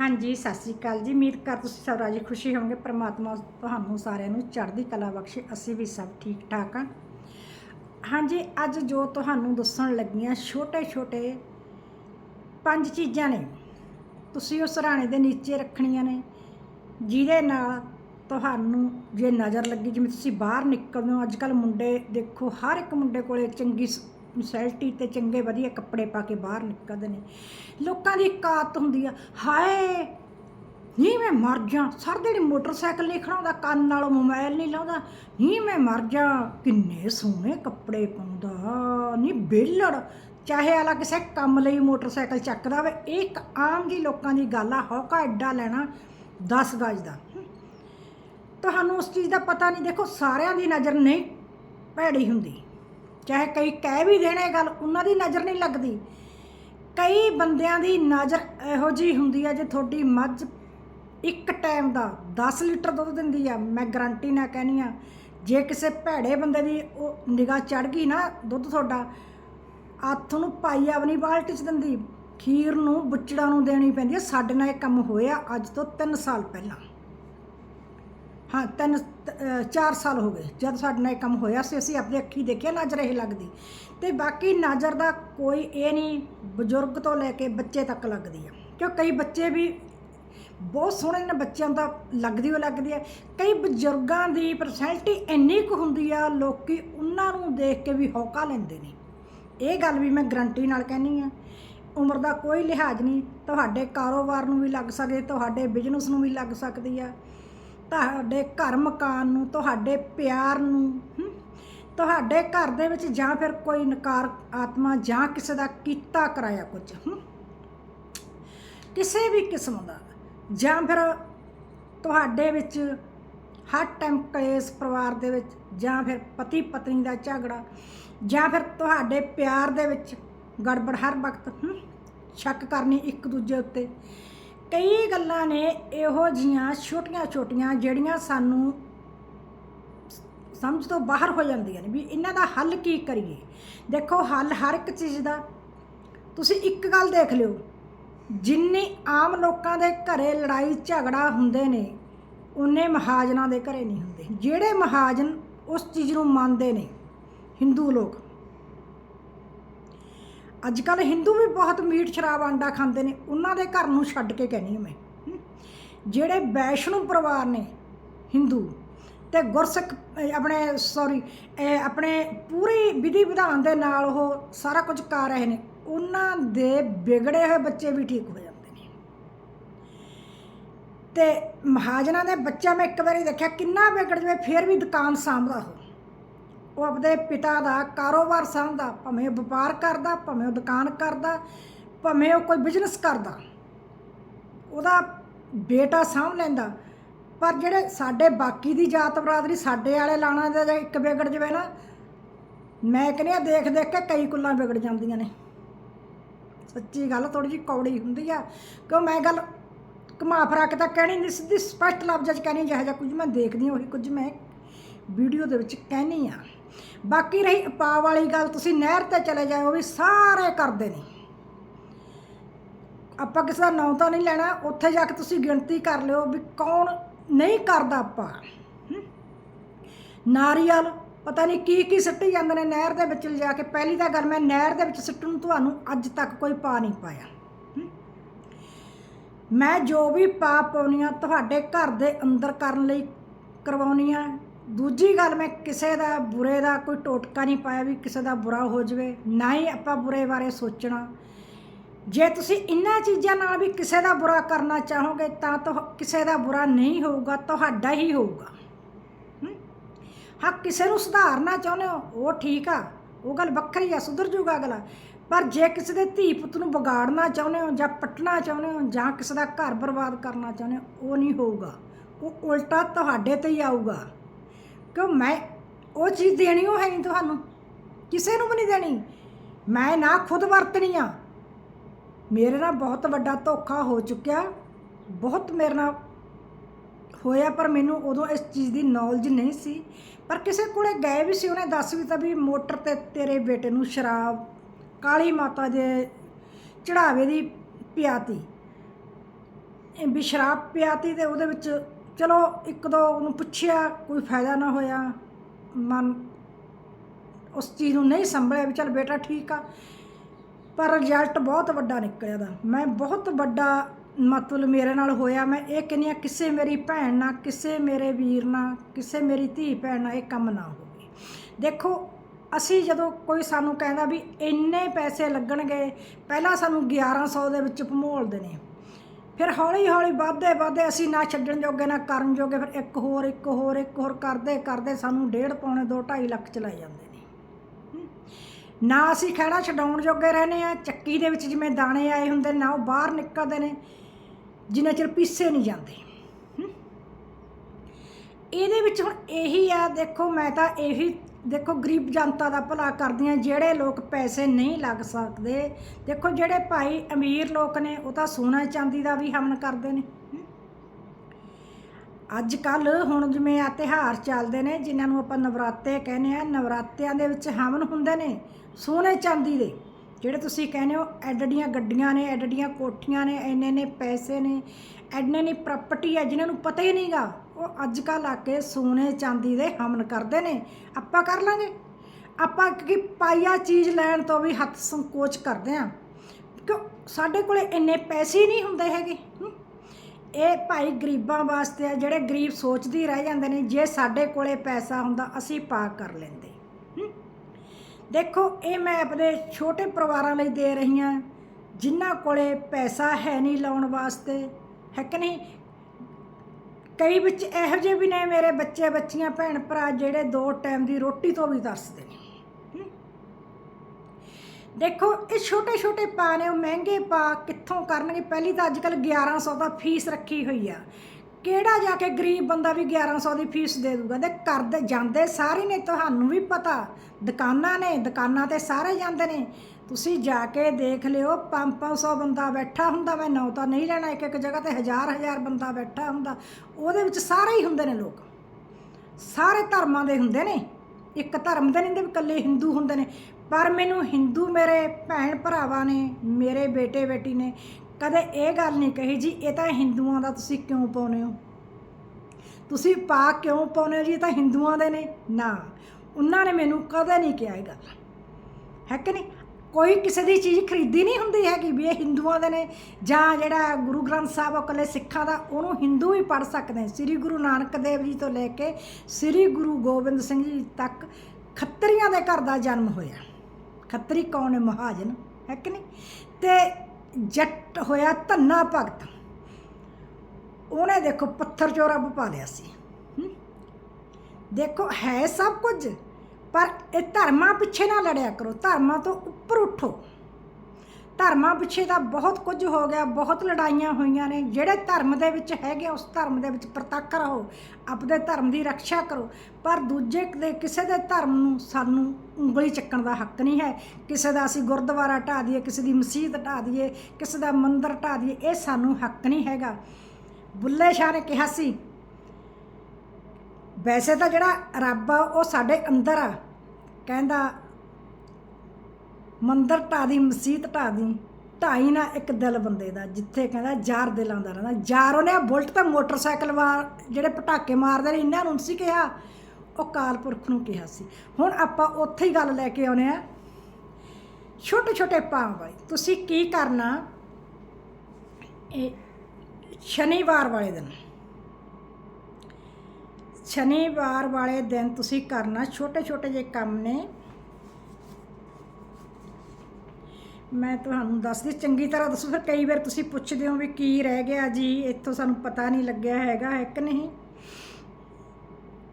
ਹਾਂਜੀ, ਸਤਿ ਸ੍ਰੀ ਅਕਾਲ ਜੀ। ਉਮੀਦ ਕਰ ਤੁਸੀਂ ਸਭ ਰਾਜੀ ਖੁਸ਼ੀ ਹੋਵੋਗੇ। ਪ੍ਰਮਾਤਮਾ ਤੁਹਾਨੂੰ ਸਾਰਿਆਂ ਨੂੰ ਚੜ੍ਹਦੀ ਕਲਾ ਬਖਸ਼ੇ। ਅਸੀਂ ਵੀ ਸਭ ਠੀਕ ਠਾਕ ਹਾਂ। ਹਾਂਜੀ, ਅੱਜ ਜੋ ਤੁਹਾਨੂੰ ਦੱਸਣ ਲੱਗੀਆਂ ਛੋਟੇ ਛੋਟੇ ਪੰਜ ਚੀਜ਼ਾਂ ਨੇ। ਤੁਸੀਂ ਉਸ ਸਰਾਣੇ ਦੇ ਨੀਚੇ ਰੱਖਣੀਆਂ ਨੇ, ਜਿਹਦੇ ਨਾਲ ਤੁਹਾਨੂੰ ਜੇ ਨਜ਼ਰ ਲੱਗੀ, ਜਿਵੇਂ ਤੁਸੀਂ ਬਾਹਰ ਨਿਕਲਦੇ ਹੋ ਅੱਜ ਕੱਲ ਮੁੰਡੇ ਦੇਖੋ, ਹਰ ਇੱਕ ਮੁੰਡੇ ਕੋਲੇ ਚੰਗੀ ਸੈਲਟੀ ਤੇ ਚੰਗੇ ਵਧੀਆ ਕੱਪੜੇ ਪਾ ਕੇ ਬਾਹਰ ਨਿਕਲਦੇ ਨੇ। ਲੋਕਾਂ ਦੀ ਇੱਕ ਹੁੰਦੀ ਆ, ਹਾਏ ਨਹੀਂ ਮੈਂ ਮਰ ਜਾ। ਸਰ ਜਿਹੜੀ ਮੋਟਰਸਾਈਕਲ ਨਹੀਂ ਖੜਾਉਂਦਾ, ਕੰਨ ਨਾਲ ਮੋਬਾਈਲ ਨਹੀਂ ਲਾਉਂਦਾ ਨਹੀਂ ਮੈਂ ਮਰ ਜਾ। ਕਿੰਨੇ ਸੋਹਣੇ ਕੱਪੜੇ ਪਾਉਂਦਾ ਨਹੀਂ ਬੇਲੜ। ਚਾਹੇ ਆਲਾ ਕਿਸੇ ਕੰਮ ਲਈ ਮੋਟਰਸਾਈਕਲ ਚੱਕਦਾ ਵੇ ਇਹ ਇੱਕ ਆਮ ਜੀ ਲੋਕਾਂ ਦੀ ਗੱਲ ਆ, ਹੌਕਾ ਐਡਾ ਲੈਣਾ 10 ਗਜ ਦਾ। ਤੁਹਾਨੂੰ ਉਸ ਚੀਜ਼ ਦਾ ਪਤਾ ਨਹੀਂ, ਦੇਖੋ ਸਾਰਿਆਂ ਦੀ ਨਜ਼ਰ ਨਹੀਂ ਭੈੜੀ ਹੁੰਦੀ। ਚਾਹੇ ਕਈ ਕਹਿ ਵੀ ਦੇਣੇ ਗੱਲ, ਉਹਨਾਂ ਦੀ ਨਜ਼ਰ ਨਹੀਂ ਲੱਗਦੀ। ਕਈ ਬੰਦਿਆਂ ਦੀ ਨਜ਼ਰ ਇਹੋ ਜੀ ਹੁੰਦੀ ਆ ਜੇ ਤੁਹਾਡੀ ਮੱਝ ਇੱਕ ਟਾਈਮ ਦਾ 10 ਲੀਟਰ ਦੁੱਧ ਦਿੰਦੀ ਆ, ਮੈਂ ਗਾਰੰਟੀ ਨਾਲ ਕਹਿਨੀ ਆ, ਜੇ ਕਿਸੇ ਭੈੜੇ ਬੰਦੇ ਦੀ ਉਹ ਨਿਗਾਹ ਚੜ ਗਈ ਨਾ ਦੁੱਧ ਤੁਹਾਡਾ, ਹੱਥ ਨੂੰ ਪਾਈ ਆਪਣੀ ਬਾਲਟੀ ਚ ਦਿੰਦੀ, ਖੀਰ ਨੂੰ, ਬੁੱਚੜਾਂ ਨੂੰ ਦੇਣੀ ਪੈਂਦੀ ਹੈ ਸਾਡੇ ਨਾਲ ਇਹ ਕੰਮ ਹੋਇਆ ਅੱਜ ਤੋਂ 3 ਸਾਲ ਪਹਿਲਾਂ। ਹਾਂ ਤਿੰਨ ਅ, ਚਾਰ ਸਾਲ ਹੋ ਗਏ। ਜਦ ਸਾਡੇ ਨਾਲ ਇਹ ਕੰਮ ਹੋਇਆ ਸੀ ਅਸੀਂ ਆਪਣੀ ਅੱਖੀ ਦੇਖਿਆ ਨਜ਼ਰ ਇਹ ਲੱਗਦੀ। ਤੇ ਬਾਕੀ ਨਜ਼ਰ ਦਾ ਕੋਈ ਇਹ ਨਹੀਂ ਬਜ਼ੁਰਗ ਤੋਂ ਲੈ ਕੇ ਬੱਚੇ ਤੱਕ ਲੱਗਦੀ ਆ। ਕਿਉਂ ਕਈ ਬੱਚੇ ਵੀ ਬਹੁਤ ਸੋਹਣੇ ਨੇ ਬੱਚਿਆਂ ਦਾ ਲੱਗਦੀ ਉਹ ਲੱਗਦੀ ਹੈ ਕਈ ਬਜ਼ੁਰਗਾਂ ਦੀ ਪਰਸਨੈਲਿਟੀ ਇੰਨੀ ਕੁ ਹੁੰਦੀ ਆ ਲੋਕੀ ਉਹਨਾਂ ਨੂੰ ਦੇਖ ਕੇ ਵੀ ਹੌਕਾ ਲੈਂਦੇ ਨੇ। ਇਹ ਗੱਲ ਵੀ ਮੈਂ ਗਰੰਟੀ ਨਾਲ ਕਹਿੰਨੀ ਆ। ਉਮਰ ਦਾ ਕੋਈ ਲਿਹਾਜ਼ ਨਹੀਂ ਤੁਹਾਡੇ ਕਾਰੋਬਾਰ ਨੂੰ ਵੀ ਲੱਗ ਸਕਦੇ ਤੁਹਾਡੇ ਬਿਜ਼ਨਸ ਨੂੰ ਵੀ ਲੱਗ ਸਕਦੀ ਆ। ਤੁਹਾਡੇ ਘਰ ਮਕਾਨ ਨੂੰ, ਤੁਹਾਡੇ ਪਿਆਰ ਨੂੰ ਤੁਹਾਡੇ ਘਰ ਦੇ ਵਿੱਚ ਜਾਂ ਫਿਰ ਕੋਈ ਨਕਾਰ ਆਤਮਾ ਜਾਂ ਕਿਸੇ ਦਾ ਕੀਤਾ ਕਰਾਇਆ ਕੁਝ ਕਿਸੇ ਵੀ ਕਿਸਮ ਦਾ, ਜਾਂ ਫਿਰ ਤੁਹਾਡੇ ਵਿੱਚ ਹਰ ਟਾਈਮ ਕਲੇਸ਼ ਪਰਿਵਾਰ ਦੇ ਵਿੱਚ, ਜਾਂ ਫਿਰ ਪਤੀ ਪਤਨੀ ਦਾ ਝਗੜਾ, ਜਾਂ ਫਿਰ ਤੁਹਾਡੇ ਪਿਆਰ ਦੇ ਵਿੱਚ ਗੜਬੜ ਹਰ ਵਕਤ ਸ਼ੱਕ ਕਰਨੀ ਇੱਕ ਦੂਜੇ ਉੱਤੇ ਕਈ ਗੱਲਾਂ ਨੇ ਇਹੋ ਜੀਆਂ ਛੋਟੀਆਂ-ਛੋਟੀਆਂ ਜਿਹੜੀਆਂ ਸਾਨੂੰ ਸਮਝ ਤੋਂ ਬਾਹਰ ਹੋ ਜਾਂਦੀਆਂ ਨੇ ਵੀ ਇਹਨਾਂ ਦਾ ਹੱਲ ਕੀ ਕਰੀਏ? ਦੇਖੋ, ਹੱਲ ਹਰ ਇੱਕ ਚੀਜ਼ ਦਾ। ਤੁਸੀਂ ਇੱਕ ਗੱਲ ਦੇਖ ਲਿਓ। ਜਿੰਨੀ ਆਮ ਲੋਕਾਂ ਦੇ ਘਰੇ ਲੜਾਈ ਝਗੜਾ ਹੁੰਦੇ ਨੇ ਉਨੇ ਮਹਾਜਨਾਂ ਦੇ ਘਰੇ ਨਹੀਂ ਹੁੰਦੇ। ਜਿਹੜੇ ਮਹਾਜਨ ਉਸ ਚੀਜ਼ ਨੂੰ ਮੰਨਦੇ ਨੇ, ਹਿੰਦੂ ਲੋਕ ਅੱਜ ਕੱਲ ਹਿੰਦੂ ਵੀ ਬਹੁਤ ਮੀਟ ਸ਼ਰਾਬ ਆਂਡਾ ਖਾਂਦੇ ਨੇ, ਉਹਨਾਂ ਦੇ ਘਰ ਨੂੰ ਛੱਡ ਕੇ ਕਹਿਣੀ ਮੈਂ। ਜਿਹੜੇ ਵੈਸ਼ਨੂ ਪਰਿਵਾਰ ਨੇ ਹਿੰਦੂ ਤੇ ਗੁਰਸਿੱਖ ਆਪਣੇ ਸੌਰੀ ਆਪਣੇ ਪੂਰੀ ਵਿਧੀ ਵਿਧਾਨ ਦੇ ਨਾਲ ਉਹ ਸਾਰਾ ਕੁਝ ਕਰ ਰਹੇ ਨੇ, ਉਹਨਾਂ ਦੇ ਵਿਗੜੇ ਹੋਏ ਬੱਚੇ ਵੀ ਠੀਕ ਹੋ ਜਾਂਦੇ ਨੇ। ਤੇ ਮਹਾਜਨਾਂ ਦੇ ਬੱਚਾ ਮੈਂ ਇੱਕ ਵਾਰੀ ਦੇਖਿਆ, ਕਿੰਨਾ ਵਿਗੜ ਜਵੇ, ਫਿਰ ਵੀ ਦੁਕਾਨ ਸਾਂਭਦਾ ਹੋ ਉਹ ਆਪਣੇ ਪਿਤਾ ਦਾ ਕਾਰੋਬਾਰ ਸਾਂਭਦਾ, ਭਾਵੇਂ ਉਹ ਵਪਾਰ ਕਰਦਾ, ਭਾਵੇਂ ਉਹ ਦੁਕਾਨ ਕਰਦਾ, ਭਾਵੇਂ ਉਹ ਕੋਈ ਬਿਜ਼ਨਸ ਕਰਦਾ, ਉਹਦਾ ਬੇਟਾ ਸਾਂਭ ਲੈਂਦਾ। ਪਰ ਜਿਹੜੇ ਸਾਡੇ ਬਾਕੀ ਦੀ ਜਾਤ ਬਰਾਦਰੀ ਸਾਡੇ ਵਾਲੇ ਲਾਣਾ ਦਾ ਇੱਕ ਵਿਗੜ ਜਵੇ ਨਾ, ਮੈਂ ਕਹਿੰਦੀ ਆ ਦੇਖ ਦੇਖ ਕੇ ਕਈ ਕੁੱਲਾਂ ਵਿਗੜ ਜਾਂਦੀਆਂ ਨੇ। ਸੱਚੀ ਗੱਲ ਥੋੜੀ ਜਿਹੀ ਕੌੜੀ ਹੁੰਦੀ ਆ। ਕਿਉਂ ਮੈਂ ਗੱਲ ਘੁਮਾ ਫਰਾ ਕੇ ਤਾਂ ਕਹਿਣੀ ਨਹੀਂ, ਸਿੱਧੀ ਸਪਸ਼ਟ ਲਫ਼ਜ਼ਾਂ 'ਚ ਕਹਿਣੀ ਜਿਹੋ ਜਿਹਾ ਕੁਝ ਮੈਂ ਦੇਖਦੀ ਹਾਂ, ਉਹੀ ਕੁਝ ਮੈਂ ਵੀਡੀਓ ਦੇ ਵਿੱਚ ਕਹਿਣੀ ਆ। ਬਾਕੀ ਰਹੀ ਪਾ ਵਾਲੀ ਗੱਲ, ਤੁਸੀਂ ਨਹਿਰ ਤੇ ਚਲੇ ਜਾਓ ਵੀ ਸਾਰੇ ਕਰਦੇ ਨੇ। ਆਪਾਂ ਕਿਸੇ ਦਾ ਨਾਂ ਤਾਂ ਨਹੀਂ ਲੈਣਾ, ਉੱਥੇ ਜਾ ਕੇ ਤੁਸੀਂ ਗਿਣਤੀ ਕਰ ਲਿਓ ਵੀ ਕੌਣ ਨਹੀਂ ਕਰਦਾ ਆਪਾਂ। ਨਾਰੀਅਲ, ਪਤਾ ਨਹੀਂ ਕੀ ਕੀ ਸਿੱਟੀ ਜਾਂਦੇ ਨੇ ਨਹਿਰ ਦੇ ਵਿੱਚ ਲਿਜਾ ਕੇ। ਪਹਿਲੀ ਤਾਂ ਗੱਲ ਮੈਂ ਨਹਿਰ ਦੇ ਵਿੱਚ ਸਿੱਟਣ ਨੂੰ ਤੁਹਾਨੂੰ ਅੱਜ ਤੱਕ ਕੋਈ ਪਾ ਨਹੀਂ ਪਾਇਆ। ਮੈਂ ਜੋ ਵੀ ਪਾ ਪਾਉਣੀ ਆ ਤੁਹਾਡੇ ਘਰ ਦੇ ਅੰਦਰ ਕਰਨ ਲਈ ਕਰਵਾਉਣੀ ਆ ਦੂਜੀ ਗੱਲ ਮੈਂ ਕਿਸੇ ਦਾ ਬੁਰੇ ਦਾ ਕੋਈ ਟੋਟਕਾ ਨਹੀਂ ਪਾਇਆ ਵੀ ਕਿਸੇ ਦਾ ਬੁਰਾ ਹੋ ਜਾਵੇ, ਨਾ ਹੀ ਆਪਾਂ ਬੁਰੇ ਬਾਰੇ ਸੋਚਣਾ। ਜੇ ਤੁਸੀਂ ਇਨ੍ਹਾਂ ਚੀਜ਼ਾਂ ਨਾਲ ਵੀ ਕਿਸੇ ਦਾ ਬੁਰਾ ਕਰਨਾ ਚਾਹੋਗੇ, ਤਾਂ ਤੁਹ, ਕਿਸੇ ਦਾ ਬੁਰਾ ਨਹੀਂ ਹੋਊਗਾ, ਤੁਹਾਡਾ ਹੀ ਹੋਊਗਾ। ਹਾਂ? ਕਿਸੇ ਨੂੰ ਸੁਧਾਰਨਾ ਚਾਹੁੰਦੇ ਹੋ, ਉਹ ਠੀਕ ਆ, ਉਹ ਗੱਲ ਵੱਖਰੀ ਆ, ਸੁਧਰ ਜੂਗਾ ਅਗਲਾ। ਪਰ ਜੇ ਕਿਸੇ ਦੇ ਧੀ ਪੁੱਤ ਨੂੰ ਵਿਗਾੜਨਾ ਚਾਹੁੰਦੇ ਹੋ, ਜਾਂ ਪਟਣਾ ਚਾਹੁੰਦੇ ਹੋ, ਜਾਂ ਕਿਸੇ ਦਾ ਘਰ ਬਰਬਾਦ ਕਰਨਾ ਚਾਹੁੰਦੇ ਹੋ, ਉਹ ਨਹੀਂ ਹੋਊਗਾ। ਉਹ ਉਲਟਾ ਤੁਹਾਡੇ ਤੇ ਹੀ ਆਊਗਾ। ਕਿਉਂ ਮੈਂ ਉਹ ਚੀਜ਼ ਦੇਣੀ ਉਹ ਹੈ ਨਹੀਂ ਤੁਹਾਨੂੰ? ਕਿਸੇ ਨੂੰ ਵੀ ਨਹੀਂ ਦੇਣੀ। ਮੈਂ ਨਾ ਖੁਦ ਵਰਤਣੀ ਆ। ਮੇਰੇ ਨਾਲ ਬਹੁਤ ਵੱਡਾ ਧੋਖਾ ਹੋ ਚੁੱਕਿਆ। ਬਹੁਤ ਮੇਰੇ ਨਾਲ ਹੋਇਆ, ਪਰ ਮੈਨੂੰ ਉਦੋਂ ਇਸ ਚੀਜ਼ ਦੀ ਨੌਲੇਜ ਨਹੀਂ ਸੀ। ਪਰ ਕਿਸੇ ਕੋਲੇ ਗਏ ਵੀ ਸੀ, ਉਹਨੇ ਦੱਸ ਵੀ ਤਾਂ ਵੀ ਮੋਟਰ ਤੇ ਤੇਰੇ ਬੇਟੇ ਨੂੰ ਸ਼ਰਾਬ, ਕਾਲੀ ਮਾਤਾ ਦੇ ਚੜਾਵੇ ਦੀ ਪਿਆਤੀ। ਇਹ ਵੀ ਸ਼ਰਾਬ ਪਿਆਤੀ ਤੇ ਉਹਦੇ ਵਿੱਚ ਚਲੋ ਇੱਕ ਦੋ ਉਹਨੂੰ ਪੁੱਛਿਆ, ਕੋਈ ਫਾਇਦਾ ਨਾ ਹੋਇਆ। ਮਨ ਉਸ ਚੀਜ਼ ਨੂੰ ਨਹੀਂ ਸੰਭਲਿਆ ਵੀ ਚਲ ਬੇਟਾ ਠੀਕ ਆ। ਪਰ ਰਿਜ਼ਲਟ ਬਹੁਤ ਵੱਡਾ ਨਿਕਲਿਆ ਦਾ ਮੈਂ ਬਹੁਤ ਵੱਡਾ ਮਤਲਬ ਮੇਰੇ ਨਾਲ ਹੋਇਆ। ਮੈਂ ਇਹ ਕਹਿੰਦੀ ਹਾਂ, ਕਿਸੇ ਮੇਰੀ ਭੈਣ ਨਾਲ, ਕਿਸੇ ਮੇਰੇ ਵੀਰ ਨਾਲ, ਕਿਸੇ ਮੇਰੀ ਧੀ ਭੈਣ ਨਾਲ ਇਹ ਕੰਮ ਨਾ ਹੋਵੇ। ਦੇਖੋ, ਅਸੀਂ ਜਦੋਂ ਕੋਈ ਸਾਨੂੰ ਕਹਿੰਦਾ ਵੀ ਇੰਨੇ ਪੈਸੇ ਲੱਗਣਗੇ, ਪਹਿਲਾਂ ਸਾਨੂੰ 1100 ਦੇ ਵਿੱਚ ਭਮੋਲਦੇ ਨੇ ਫਿਰ ਹੌਲੀ ਹੌਲੀ ਵੱਧਦੇ ਵੱਧਦੇ ਅਸੀਂ ਨਾ ਛੱਡਣ ਜੋਗੇ, ਨਾ ਕਰਨ ਜੋਗੇ, ਫਿਰ ਇੱਕ ਹੋਰ ਇੱਕ ਹੋਰ ਇੱਕ ਹੋਰ ਕਰਦੇ ਕਰਦੇ ਸਾਨੂੰ ਡੇਢ ਪੌਣੇ 2 2.5 ਲੱਖ ਚਲਾਏ ਜਾਂਦੇ ਨੇ। ਨਾ ਅਸੀਂ ਖਹਿੜਾ ਛਡਾਉਣ ਜੋਗੇ ਰਹਨੇ ਆ ਚੱਕੀ ਦੇ ਵਿੱਚ ਜਿਵੇਂ ਦਾਣੇ ਆਏ ਹੁੰਦੇ ਨੇ, ਨਾ ਉਹ ਬਾਹਰ ਨਿਕਲਦੇ ਨੇ, ਜਿੰਨਾ ਚਿਰ ਪੀਸੇ ਨਹੀਂ ਜਾਂਦੇ। ਇਹਦੇ ਵਿੱਚ ਹੁਣ ਇਹੀ ਆ, ਦੇਖੋ ਮੈਂ ਤਾਂ ਇਹੀ ਦੇਖੋ, ਗਰੀਬ ਜਨਤਾ ਦਾ ਭਲਾ ਕਰਦੀਆਂ, ਜਿਹੜੇ ਲੋਕ ਪੈਸੇ ਨਹੀਂ ਲੱਗ ਸਕਦੇ। ਦੇਖੋ, ਜਿਹੜੇ ਭਾਈ ਅਮੀਰ ਲੋਕ ਨੇ, ਉਹ ਤਾਂ ਸੋਨਾ ਚਾਂਦੀ ਦਾ ਵੀ ਹਮਨ ਕਰਦੇ ਨੇ। ਅੱਜ ਕੱਲ ਹੁਣ ਜਿਵੇਂ ਆ ਤਿਉਹਾਰ ਚੱਲਦੇ ਨੇ, ਜਿਨ੍ਹਾਂ ਨੂੰ ਆਪਾਂ ਨਵਰਾਤੇ ਕਹਿੰਦੇ ਆ ਨਵਰਾਤਿਆਂ ਦੇ ਵਿੱਚ ਹਵਨ ਹੁੰਦੇ ਨੇ ਸੋਨੇ ਚਾਂਦੀ ਦੇ। ਜਿਹੜੇ ਤੁਸੀਂ ਕਹਿੰਦੇ ਹੋ ਐਡਡੀਆਂ ਗੱਡੀਆਂ ਨੇ ਐਡਡੀਆਂ ਕੋਠੀਆਂ ਨੇ ਇੰਨੇ ਨੇ ਪੈਸੇ ਨੇ ਐਨੇ ਨੇ ਪ੍ਰਾਪਰਟੀ ਹੈ, ਜਿਨ੍ਹਾਂ ਨੂੰ ਪਤਾ ਹੀ ਨਹੀਂਗਾ ਉਹ ਅੱਜ ਕੱਲ ਆ ਕੇ ਸੋਨੇ ਚਾਂਦੀ ਦੇ ਹਮਨ ਕਰਦੇ ਨੇ। ਆਪਾਂ ਕਰ ਲਾਂਗੇ। ਆਪਾਂ ਕਿ ਪਾਈਆ ਚੀਜ਼ ਲੈਣ ਤੋਂ ਵੀ ਹੱਥ ਸੰਕੋਚ ਕਰਦੇ ਆ। ਕਿਉਂ? ਸਾਡੇ ਕੋਲੇ ਇੰਨੇ ਪੈਸੇ ਨਹੀਂ ਹੁੰਦੇ ਹੈਗੇ। ਇਹ ਭਾਈ ਗਰੀਬਾਂ ਵਾਸਤੇ ਆ, ਜਿਹੜੇ ਗਰੀਬ ਸੋਚਦੇ ਰਹਿ ਜਾਂਦੇ ਨੇ, ਜੇ ਸਾਡੇ ਕੋਲੇ ਪੈਸਾ ਹੁੰਦਾ, ਅਸੀਂ ਪਾ ਕਰ ਲੈਂਦੇ। ਦੇਖੋ, ਇਹ ਮੈਂ ਆਪਣੇ ਛੋਟੇ ਪਰਿਵਾਰਾਂ ਲਈ ਦੇ ਰਹੀ ਹਾਂ ਜਿਨ੍ਹਾਂ ਕੋਲੇ ਪੈਸਾ ਹੈ ਨਹੀਂ ਲਾਉਣ ਵਾਸਤੇ, ਹੈ ਕਿ ਨਹੀਂ? ਕਈ ਵਿੱਚ ਇਹੋ ਜਿਹੇ ਵੀ ਨੇ ਮੇਰੇ ਬੱਚੇ, ਬੱਚੀਆਂ, ਭੈਣ ਭਰਾ ਜਿਹੜੇ ਦੋ ਟਾਈਮ ਦੀ ਰੋਟੀ ਤੋਂ ਵੀ ਤਰਸਦੇ ਨੇ। ਦੇਖੋ, ਇਹ ਛੋਟੇ ਛੋਟੇ ਪਾ ਨੇ, ਉਹ ਮਹਿੰਗੇ ਪਾ ਕਿੱਥੋਂ ਕਰਨਗੇ? ਪਹਿਲੀ ਤਾਂ ਅੱਜ ਕੱਲ 1100 ਦਾ ਫੀਸ ਰੱਖੀ ਹੋਈ ਆ। ਕਿਹੜਾ ਜਾ ਕੇ ਗਰੀਬ ਬੰਦਾ ਵੀ 1100 ਦੀ ਫੀਸ ਦੇ ਦੂਗਾ? ਤੇ ਕਰਦੇ ਜਾਂਦੇ ਸਾਰੇ ਨੇ, ਤੁਹਾਨੂੰ ਵੀ ਪਤਾ। ਦੁਕਾਨਾਂ ਨੇ, ਦੁਕਾਨਾਂ ਤੇ ਸਾਰੇ ਜਾਂਦੇ ਨੇ। ਤੁਸੀਂ ਜਾ ਕੇ ਦੇਖ ਲਿਓ 500 ਬੰਦਾ ਬੈਠਾ ਹੁੰਦਾ, ਮੈਂ ਨੌ ਤਾਂ ਨਹੀਂ ਲੈਣਾ ਇੱਕ ਇੱਕ ਜਗ੍ਹਾ ਤੇ ਹਜ਼ਾਰ ਹਜ਼ਾਰ ਬੰਦਾ ਬੈਠਾ ਹੁੰਦਾ। ਉਹਦੇ ਵਿੱਚ ਸਾਰੇ ਹੀ ਹੁੰਦੇ ਨੇ ਲੋਕ। ਸਾਰੇ ਧਰਮਾਂ ਦੇ ਹੁੰਦੇ ਨੇ। ਇੱਕ ਧਰਮ ਦੇ ਨਹੀਂ ਹੁੰਦੇ, ਵੀ ਇਕੱਲੇ ਹਿੰਦੂ ਹੁੰਦੇ ਨੇ। ਪਰ ਮੈਨੂੰ ਹਿੰਦੂ ਮੇਰੇ ਭੈਣ ਭਰਾਵਾਂ ਨੇ, ਮੇਰੇ ਬੇਟੇ ਬੇਟੀ ਨੇ, ਕਦੇ ਇਹ ਗੱਲ ਨਹੀਂ ਕਹੀ ਜੀ, ਇਹ ਤਾਂ ਹਿੰਦੂਆਂ ਦਾ ਤੁਸੀਂ ਕਿਉਂ ਪਾਉਨੇ ਹੋ? ਤੁਸੀਂ ਪਾ ਕਿਉਂ ਪਾਉਨੇ ਹੋ ਜੀ, ਇਹ ਤਾਂ ਹਿੰਦੂਆਂ ਦੇ ਨੇ? ਨਾ, ਉਹਨਾਂ ਨੇ ਮੈਨੂੰ ਕਦੇ ਨਹੀਂ ਕਿਹਾ ਇਹ ਗੱਲ। ਹੈ ਕਿ ਨਹੀਂ? ਕੋਈ ਕਿਸੇ ਦੀ ਚੀਜ਼ ਖਰੀਦੀ ਨਹੀਂ ਹੁੰਦੀ ਹੈਗੀ ਵੀ ਇਹ ਹਿੰਦੂਆਂ ਦੇ ਨੇ ਜਾਂ ਜਿਹੜਾ ਗੁਰੂ ਗ੍ਰੰਥ ਸਾਹਿਬ ਉਹ ਇਕੱਲੇ ਸਿੱਖਾਂ ਦਾ, ਉਹਨੂੰ ਹਿੰਦੂ ਵੀ ਪੜ ਸਕਦੇ ਸ੍ਰੀ ਗੁਰੂ ਨਾਨਕ ਦੇਵ ਜੀ ਤੋਂ ਲੈ ਕੇ ਸ੍ਰੀ ਗੁਰੂ ਗੋਬਿੰਦ ਸਿੰਘ ਜੀ ਤੱਕ ਖੱਤਰੀਆਂ ਦੇ ਘਰ ਦਾ ਜਨਮ ਹੋਇਆ। ਖੱਤਰੀ ਕੌਣ ਹੈ? ਮਹਾਜਨ, ਹੈ ਕਿ ਨਹੀਂ? ਤੇ ਜੱਟ ਹੋਇਆ ਧੰਨਾ ਭਗਤ। ਉਹਨੇ ਦੇਖੋ ਪੱਥਰ ਚੋਰਾ ਰੱਬ ਪਾ ਲਿਆ ਸੀ। ਦੇਖੋ, ਹੈ ਸਭ ਕੁਝ। ਪਰ ਇਹ ਧਰਮਾਂ ਪਿੱਛੇ ਨਾ ਲੜਿਆ ਕਰੋ, ਧਰਮਾਂ ਤੋਂ ਉੱਪਰ ਉੱਠੋ। ਧਰਮਾਂ ਪਿੱਛੇ ਤਾਂ ਬਹੁਤ ਕੁਝ ਹੋ ਗਿਆ, ਬਹੁਤ ਲੜਾਈਆਂ ਹੋਈਆਂ ਨੇ, ਜਿਹੜੇ ਧਰਮ ਦੇ ਵਿੱਚ ਹੈਗੇ ਉਸ ਧਰਮ ਦੇ ਵਿੱਚ ਪ੍ਰਤੱਖ ਰਹੋ ਆਪਣੇ ਧਰਮ ਦੀ ਰੱਖਿਆ ਕਰੋ। ਪਰ ਦੂਜੇ ਦੇ, ਕਿਸੇ ਦੇ ਧਰਮ ਨੂੰ ਸਾਨੂੰ ਉਂਗਲੀ ਚੱਕਣ ਦਾ ਹੱਕ ਨਹੀਂ ਹੈ। ਕਿਸੇ ਦਾ ਅਸੀਂ ਗੁਰਦੁਆਰਾ ਢਾ ਦਈਏ, ਕਿਸੇ ਦੀ ਮਸਜਿਦ ਢਾ ਦਈਏ, ਕਿਸੇ ਦਾ ਮੰਦਿਰ ਢਾ ਦਈਏ, ਇਹ ਸਾਨੂੰ ਹੱਕ ਨਹੀਂ ਹੈਗਾ। ਬੁੱਲੇ ਸ਼ਾਹ ਨੇ ਕਿਹਾ ਸੀ ਵੈਸੇ ਤਾਂ ਜਿਹੜਾ ਰੱਬ ਆ, ਉਹ ਸਾਡੇ ਅੰਦਰ ਆ। ਕਹਿੰਦਾ, ਮੰਦਰ ਢਾ ਦੀ ਮਸਜਿਦ ਢਾ ਦੀ, ਢਾਈ ਨਾ ਇੱਕ ਦਿਲ ਬੰਦੇ ਦਾ, ਜਿੱਥੇ ਕਹਿੰਦਾ ਯਾਰ ਦਿਲਾਂ ਦਾ ਰਹਿੰਦਾ। ਯਾਰ ਉਹਨੇ ਆਹ ਬੁਲਟ ਤੇ ਮੋਟਰਸਾਈਕਲ ਵਾਰ ਜਿਹੜੇ ਪਟਾਕੇ ਮਾਰਦੇ ਨੇ, ਇਹਨਾਂ ਨੂੰ ਸੀ ਕਿਹਾ? ਉਹ ਕਾਲਪੁਰਖ ਨੂੰ ਕਿਹਾ ਸੀ। ਹੁਣ ਆਪਾਂ ਉੱਥੇ ਹੀ ਗੱਲ ਲੈ ਕੇ ਆਉਨੇ ਆ ਛੋਟੇ ਛੋਟੇ ਪਾਂ ਬਾਈ, ਤੁਸੀਂ ਕੀ ਕਰਨਾ? ਇਹ ਸ਼ਨੀਵਾਰ ਵਾਲੇ ਦਿਨ। ਸ਼ਨੀਵਾਰ ਵਾਲੇ ਦਿਨ ਤੁਸੀਂ ਕਰਨਾ ਛੋਟੇ ਛੋਟੇ ਜਿਹੇ ਕੰਮ ਨੇ। ਮੈਂ ਤੁਹਾਨੂੰ ਦੱਸਦੀ ਚੰਗੀ ਤਰ੍ਹਾਂ ਦੱਸੋ, ਫਿਰ ਕਈ ਵਾਰ ਤੁਸੀਂ ਪੁੱਛਦੇ ਹੋ ਵੀ ਕੀ ਰਹਿ ਗਿਆ ਜੀ, ਇੱਥੋਂ ਸਾਨੂੰ ਪਤਾ ਨਹੀਂ ਲੱਗਿਆ ਹੈਗਾ, ਹੈ ਕਿ ਨਹੀਂ?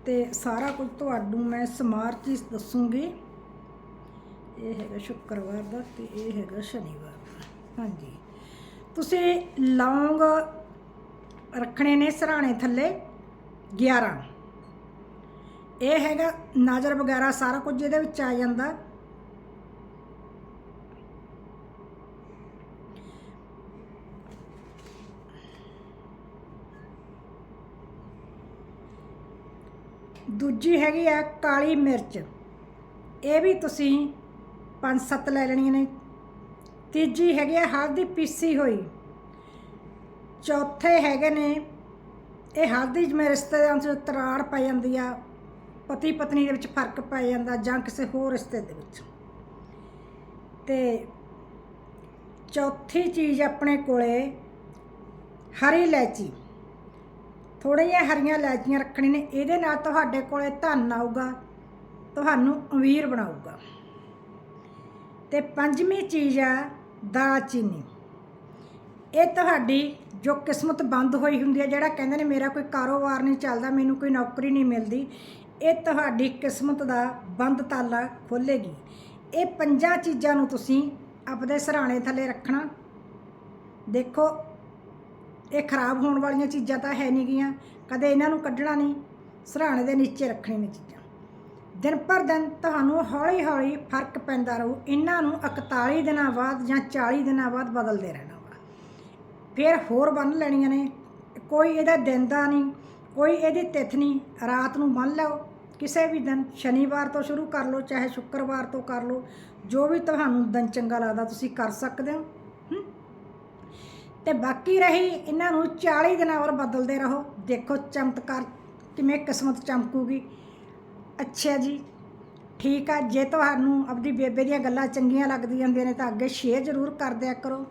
ਤੇ ਸਾਰਾ ਕੁਝ ਤੁਹਾਨੂੰ ਮੈਂ ਸਮਾਰਟ ਚੀਜ਼ ਦੱਸੂਗੀ। ਇਹ ਹੈਗਾ ਸ਼ੁੱਕਰਵਾਰ ਦਾ ਤੇ ਇਹ ਹੈਗਾ ਸ਼ਨੀਵਾਰ ਦਾ। ਹਾਂਜੀ। ਤੁਸੀਂ ਲੌਂਗ ਰੱਖਣੇ ਨੇ ਸਰਾਣੇ ਥੱਲੇ 11 ਇਹ ਹੈਗਾ ਨਾਜ਼ਰ ਵਗੈਰਾ ਸਾਰਾ ਕੁਝ ਇਹਦੇ ਵਿੱਚ ਆ ਜਾਂਦਾ। ਦੂਜੀ ਹੈਗੀ ਆ ਕਾਲੀ ਮਿਰਚ। ਇਹ ਵੀ ਤੁਸੀਂ 5-7 ਲੈ ਲੈਣੀਆਂ ਨੇ। ਤੀਜੀ ਹੈਗੀ ਆ ਹਲਦੀ ਪੀਸੀ ਹੋਈ। ਚੌਥੇ ਹੈਗੇ ਨੇ, ਇਹ ਹਲਦੀ ਜਿਵੇਂ ਰਿਸ਼ਤੇਦਾਰਾਂ 'ਚ ਤਰਾੜ ਪੈ ਜਾਂਦੀ ਆ। ਪਤੀ ਪਤਨੀ ਦੇ ਵਿੱਚ ਫ਼ਰਕ ਪੈ ਜਾਂਦਾ ਜਾਂ ਕਿਸੇ ਹੋਰ ਰਿਸ਼ਤੇ ਦੇ ਵਿੱਚ। ਤੇ ਚੌਥੀ ਚੀਜ਼ ਆਪਣੇ ਕੋਲੇ, ਹਰੀ ਇਲਾਇਚੀ। ਥੋੜ੍ਹੀਆਂ ਹਰੀਆਂ ਇਲਾਇਚੀਆਂ ਰੱਖਣੀਆਂ ਨੇ, ਇਹਦੇ ਨਾਲ ਤੁਹਾਡੇ ਕੋਲੇ ਧਨ ਆਊਗਾ, ਤੁਹਾਨੂੰ ਅਮੀਰ ਬਣਾਊਗਾ। ਤੇ ਪੰਜਵੀਂ ਚੀਜ਼ ਆ, ਦਾਲਚੀਨੀ। ਇਹ ਤੁਹਾਡੀ ਜੋ ਕਿਸਮਤ ਬੰਦ ਹੋਈ ਹੁੰਦੀ ਹੈ ਜਿਹੜਾ ਕਹਿੰਦੇ ਨੇ, ਮੇਰਾ ਕੋਈ ਕਾਰੋਬਾਰ ਨਹੀਂ ਚੱਲਦਾ, ਮੈਨੂੰ ਕੋਈ ਨੌਕਰੀ ਨਹੀਂ ਮਿਲਦੀ। ਇਹ ਤੁਹਾਡੀ ਕਿਸਮਤ ਦਾ ਬੰਦ ਤਾਲਾ ਖੋਲੇਗੀ ਇਹ ਪੰਜਾਂ ਚੀਜ਼ਾਂ ਨੂੰ ਤੁਸੀਂ ਆਪਣੇ ਸਰਾਣੇ ਥੱਲੇ ਰੱਖਣਾ। ਦੇਖੋ, ਇਹ ਖਰਾਬ ਹੋਣ ਵਾਲੀਆਂ ਚੀਜ਼ਾਂ ਤਾਂ ਹੈ ਨਹੀਂ ਗੀਆਂ। ਕਦੇ ਇਹਨਾਂ ਨੂੰ ਕੱਢਣਾ ਨਹੀਂ, ਸਰਾਣੇ ਦੇ ਨੀਚੇ ਰੱਖਣੀ ਨੇ ਚੀਜ਼ਾਂ। ਦਿਨ ਪਰ ਦਿਨ ਤੁਹਾਨੂੰ ਹੌਲੀ ਹੌਲੀ ਫ਼ਰਕ ਪੈਂਦਾ ਰਹੂ। ਇਹਨਾਂ ਨੂੰ 41 ਦਿਨਾਂ ਬਾਅਦ ਜਾਂ 40 ਦਿਨਾਂ ਬਾਅਦ ਬਦਲਦੇ ਰਹਿਣਾ ਵਾ। ਫਿਰ ਹੋਰ ਬੰਨ ਲੈਣੀਆਂ ਨੇ। ਕੋਈ ਇਹਦਾ ਦਿਨ ਦਾ ਨਹੀਂ। ਕੋਈ ਇਹਦੀ ਤਿਥ ਨਹੀਂ, ਰਾਤ ਨੂੰ ਮੰਨ ਲਓ, ਕਿਸੇ ਵੀ ਦਿਨ ਸ਼ਨੀਵਾਰ ਤੋਂ ਸ਼ੁਰੂ ਕਰ ਲਓ, ਚਾਹੇ ਸ਼ੁੱਕਰਵਾਰ ਤੋਂ ਕਰ ਲਓ, ਜੋ ਵੀ ਤੁਹਾਨੂੰ ਦਿਨ ਚੰਗਾ ਲੱਗਦਾ ਤੁਸੀਂ ਕਰ ਸਕਦੇ ਹੋ ਹਮ? ਤੇ ਬਾਕੀ ਰਹੀ ਇਹਨਾਂ ਨੂੰ 40 ਦਿਨਾਂ ਬਾਅਦ ਬਦਲਦੇ ਰਹੋ, ਦੇਖੋ ਚਮਤਕਾਰ ਕਿਵੇਂ ਕਿਸਮਤ ਚਮਕੂਗੀ ਅੱਛਾ ਜੀ, ਠੀਕ ਆ, ਜੇ ਤੁਹਾਨੂੰ ਆਪਦੀ ਬੇਬੇ ਦੀਆਂ ਗੱਲਾਂ ਚੰਗੀਆਂ ਲੱਗਦੀਆਂ ਹੁੰਦੀਆਂ ਨੇ ਤਾਂ ਅੱਗੇ ਸ਼ੇਅਰ ਜ਼ਰੂਰ ਕਰ ਦਿਆ ਕਰੋ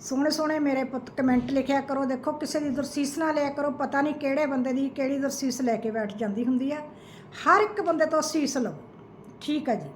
ਸੋਹਣੇ ਸੋਹਣੇ ਮੇਰੇ ਪੁੱਤ ਕਮੈਂਟ ਲਿਖਿਆ ਕਰੋ। ਦੇਖੋ, ਕਿਸੇ ਦੀ ਦੁਰਸੀਸ ਨਾ ਲਿਆ ਕਰੋ। ਪਤਾ ਨਹੀਂ ਕਿਹੜੇ ਬੰਦੇ ਦੀ ਕਿਹੜੀ ਦੁਰਸੀਸ ਲੈ ਕੇ ਬੈਠ ਜਾਂਦੀ ਹੁੰਦੀ ਆ। ਹਰ ਇੱਕ ਬੰਦੇ ਤੋਂ ਸੀਸ ਲਓ। ਠੀਕ ਆ ਜੀ।